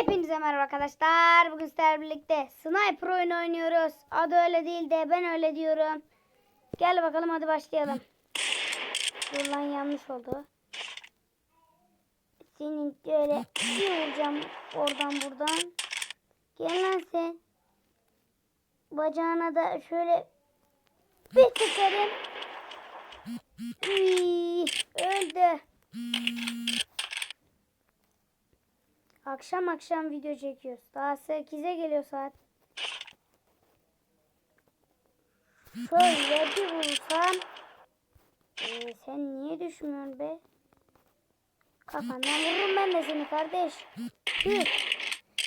Hepinize merhaba arkadaşlar. Bugün sizlerle birlikte sniper oyunu oynuyoruz. Adı öyle değil de ben öyle diyorum. Gel bakalım hadi başlayalım. Dur lan yanlış oldu. Senin böyle bir vuracağım oradan buradan. Gel lan sen. Bacağına da şöyle bir tıkarım. Uy, öldü. Akşam akşam video çekiyoruz. Daha 8'e geliyor saat. Şöyle bir vursam. Ee, sen niye düşmüyorsun be? Kafandan vururum ben de seni kardeş. Hı.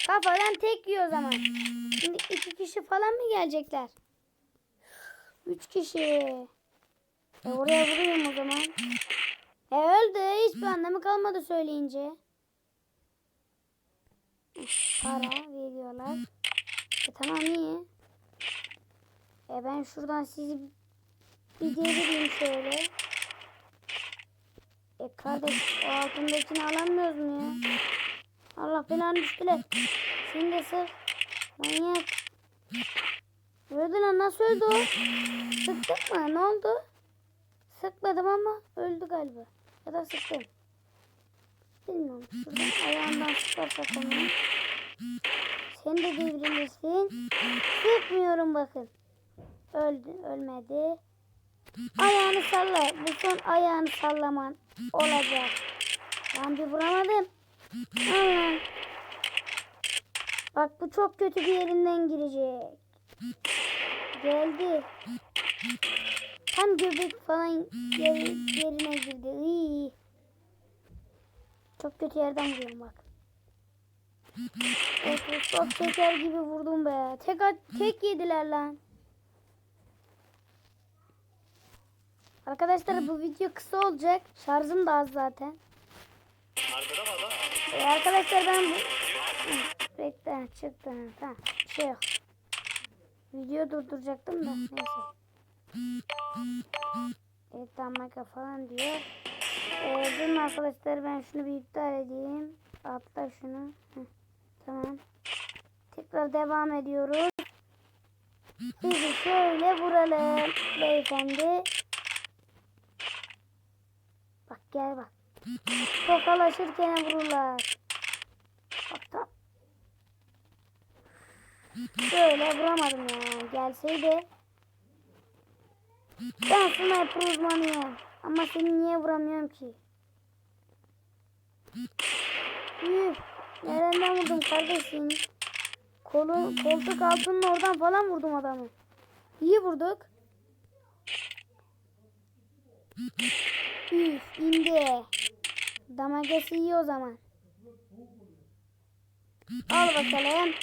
Kafadan tek yiyor o zaman. Şimdi iki kişi falan mı gelecekler? Üç kişi. E oraya vuruyorum o zaman. E öldü. Hiçbir anlamı kalmadı söyleyince. Para veriyorlar. E tamam iyi. E ben şuradan sizi bir devireyim şöyle. E kardeş o altındakini alamıyoruz mu ya? Allah belanı düştüler. Seni de sık. Manyak. Öldü lan nasıl öldü o? Sıktık mı? Ne oldu? Sıkmadım ama öldü galiba. Ya da sıktım. Bilmiyorum. Ayağından sıkarsak onu. Sen de devrilirsin. Sıkmıyorum bakın. Öldü. Ölmedi. Ayağını salla. Bu son ayağını sallaman olacak. Ben bir vuramadım. Allah. Bak bu çok kötü bir yerinden girecek. Geldi. Tam göbek falan yeri, yerine girdi. İyi. Çok kötü yerden vuruyorum bak. Evet, çok şeker gibi vurdum be. Tek, tek yediler lan. Arkadaşlar bu video kısa olacak. Şarjım da az zaten. Ee, arkadaşlar ben bu... Bekle çıktı. Tamam. Şey yok. Video durduracaktım da. Neyse. Evet damlaka falan diyor. Arkadaşlar ben şunu bir iptal edeyim. Atla şunu. Heh, tamam. Tekrar devam ediyoruz. Bizi şöyle vuralım beyefendi. Bak gel bak. Tokalaşırken vururlar. Bak tam. Böyle vuramadım ya. Gelseydi. Ben sniper uzmanıyım. Ama seni niye vuramıyorum ki? Üf. Nereden vurdum kardeşim? Kolu, koltuk altının oradan falan vurdum adamı. İyi vurduk. Üf indi. Damagası iyi o zaman. Al bakalım.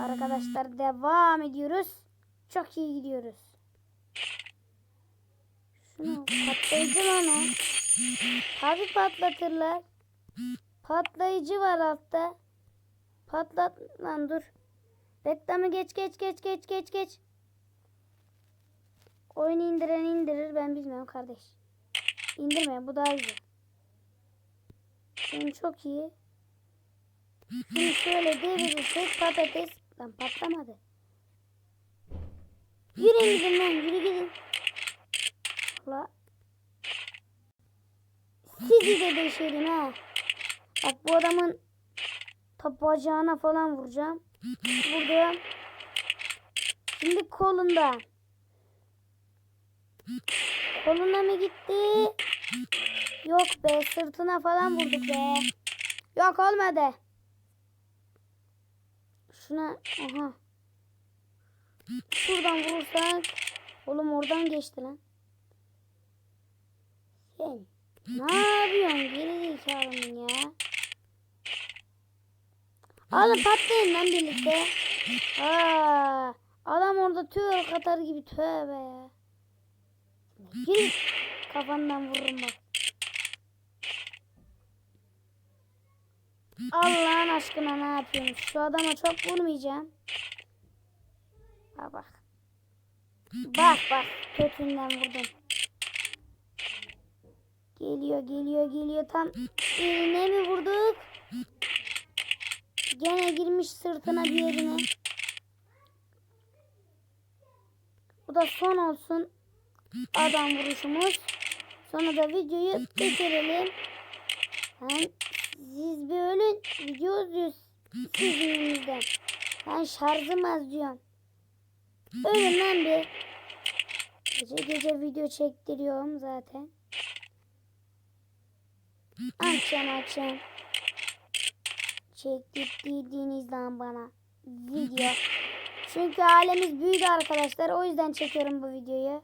Arkadaşlar devam ediyoruz. Çok iyi gidiyoruz. Şunu patlayıcı lan o. Tabi patlatırlar. Patlayıcı var altta. Patlat lan dur. Reklamı geç geç geç geç geç geç. Oyunu indiren indirir ben bilmiyorum kardeş. İndirme bu daha güzel. Şimdi çok iyi. Şimdi şöyle devirirsek patates. Lan patlamadı. Yürüyün gidin lan yürü gidin. La. Sizi de deşerim ha. Bak bu adamın ta bacağına falan vuracağım. Vurdum. Şimdi kolunda. Koluna mı gitti? Yok be sırtına falan vurduk be. Yok olmadı. Şuna aha. Şuradan vurursak. Oğlum oradan geçti lan. Sen ne yapıyorsun geri zekalım ya? Oğlum patlayın lan birlikte. Aa, adam orada tüy katar gibi tövbe ya. Gir kafandan vururum bak. Allah'ın aşkına ne yapıyorsun? Şu adama çok vurmayacağım. Bak bak. Bak bak kötünden vurdum. Geliyor geliyor geliyor tam eline mi vurduk? Gene girmiş sırtına bir yerine. Bu da son olsun adam vuruşumuz. Sonra da videoyu bitirelim. Ben siz ölün video izliyoruz sizin yüzünüzden. Ben şarjım az diyorum. Ölün lan bir. Gece gece video çektiriyorum zaten. Akşam akşam. Çektirdiğiniz zaman bana video. Çünkü ailemiz büyüdü arkadaşlar. O yüzden çekiyorum bu videoyu.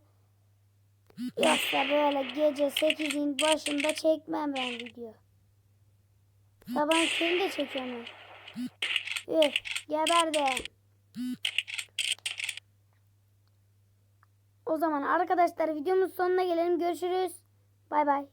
Yoksa böyle gece 8'in başında çekmem ben video. Sabahın köründe çekiyorum ben. Üf geberdi. O zaman arkadaşlar videomuz sonuna gelelim. Görüşürüz. Bay bay.